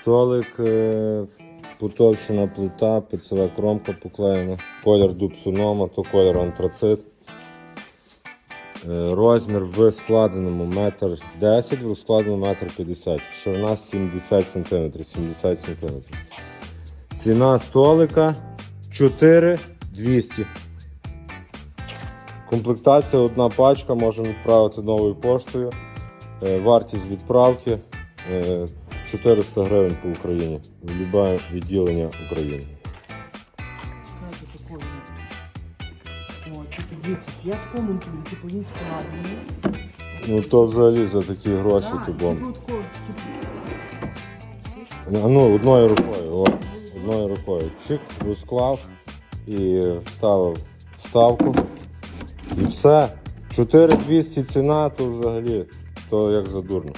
Столик, е, потовщена плита, пицева кромка поклеєна, колір дубсунома, то колір антрацит. Е, Розмір в складеному 1,10 м, в складеному 1,50 м. Ширина 70 см. 70 см. Ціна столика 4200. Комплектація одна пачка, можемо відправити новою поштою. Е, Вартість відправки 400 гривень по Україні. В любе відділення України. Типу, дивіться, я такому монтую, типу він. Ну то взагалі за такі гроші Так, ти типу, типу, А ну, одною рукою, о, одною рукою. Чик, розклав і вставив вставку. І все. 4200 ціна, то взагалі, то як задурно.